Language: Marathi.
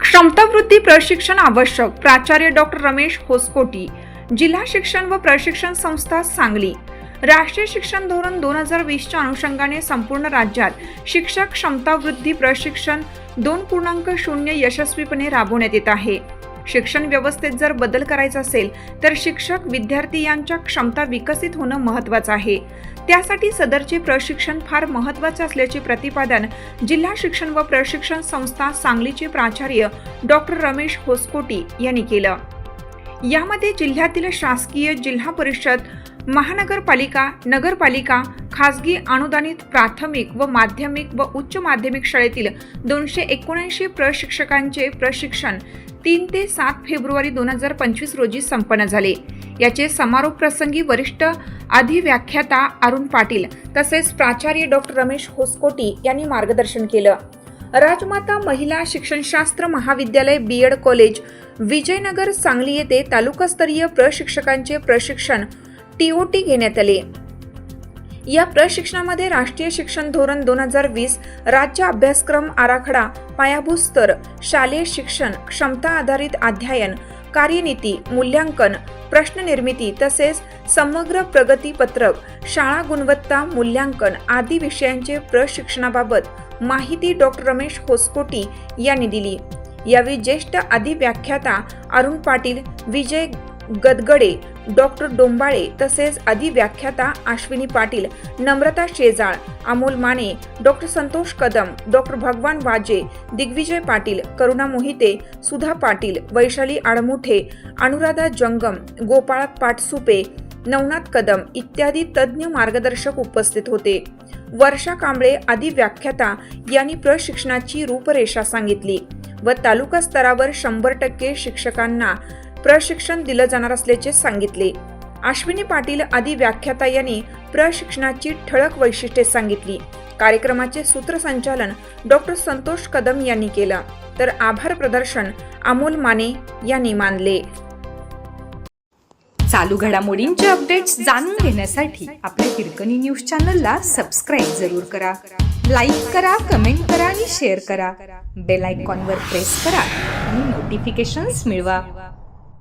क्षमतावृद्धी प्रशिक्षण आवश्यक प्राचार्य डॉक्टर रमेश होसकोटी जिल्हा शिक्षण व प्रशिक्षण संस्था सांगली. राष्ट्रीय शिक्षण धोरण दोन हजार वीसच्या अनुषंगाने संपूर्ण राज्यात शिक्षक क्षमतावृद्धी प्रशिक्षण दोन पूर्णांक शून्य यशस्वीपणे राबवण्यात येत आहे. शिक्षण व्यवस्थेत जर बदल करायचा असेल तर शिक्षक विद्यार्थी यांच्या क्षमता विकसित होणं महत्त्वाचं आहे. त्यासाठी सदरचे प्रशिक्षण फार महत्त्वाचे असल्याचे प्रतिपादन जिल्हा शिक्षण व प्रशिक्षण संस्था सांगलीचे प्राचार्य डॉक्टर रमेश होसकोटी यांनी केलं. यामध्ये जिल्ह्यातील शासकीय जिल्हा परिषद महानगरपालिका नगरपालिका खासगी अनुदानित प्राथमिक व माध्यमिक व उच्च माध्यमिक शाळेतील दोनशे एकोणऐंशी प्रशिक्षकांचे प्रशिक्षण तीन ते सात फेब्रुवारी दोन हजार पंचवीस रोजी संपन्न झाले. याचे समारोप प्रसंगी वरिष्ठ अधिव्याख्याता अरुण पाटील तसेच प्राचार्य डॉक्टर रमेश होसकोटी यांनी मार्गदर्शन केलं. Rajmata Mahila Shikshanshastra Mahavidyalaya B Ed college Vijaynagar Sangli येथे तालुकास्तरीय प्रशिक्षकांचे प्रशिक्षण टीओटी घेण्यात आले. या प्रशिक्षणामध्ये राष्ट्रीय शिक्षण धोरण दोन हजार वीस राज्य अभ्यासक्रम आराखडा पायाभूत स्तर शालेय शिक्षण क्षमता आधारित अध्ययन कार्यनीती मूल्यांकन प्रश्न निर्मिती तसेच समग्र प्रगती पत्रक शाळा गुणवत्ता मूल्यांकन आदी विषयांचे प्रशिक्षणाबाबत माहिती डॉक्टर रमेश होसकोटी यांनी दिली. यावेळी ज्येष्ठ अधिव्याख्याता अरुण पाटील विजय गदगडे डॉक्टर डोंबाळे तसेच अधिव्याख्याता अश्विनी पाटील नम्रता शेजाळ अमोल माने डॉक्टर संतोष कदम डॉक्टर भगवान वाजे दिग्विजय पाटील करुणा मोहिते सुधा पाटील वैशाली आडमुठे अनुराधा जंगम गोपाळ पाटसुपे नवनाथ कदम इत्यादी तज्ज्ञ मार्गदर्शक उपस्थित होते. वर्षा कांबळे आदी व्याख्याता यांनी प्रशिक्षणाची रूपरेषा सांगितली व तालुका स्तरावर शंभर टक्के शिक्षकांना प्रशिक्षण दिलं जाणार असल्याचे सांगितले. अश्विनी पाटील आदी व्याख्याता यांनी प्रशिक्षणाची ठळक वैशिष्ट्ये सांगितली. कार्यक्रमाचे सूत्रसंचालन डॉक्टर संतोष कदम यांनी केलं. तर आभार प्रदर्शन अमोल माने यांनी मानले. चालू घडामोडींचे अपडेट्स जाणून घेण्यासाठी आपल्या हिरकणी न्यूज चॅनलला सबस्क्राईब जरूर करा. लाईक करा कमेंट करा आणि शेअर करा. बेल आयकॉनवर प्रेस करा आणि नोटिफिकेशन्स मिळवा.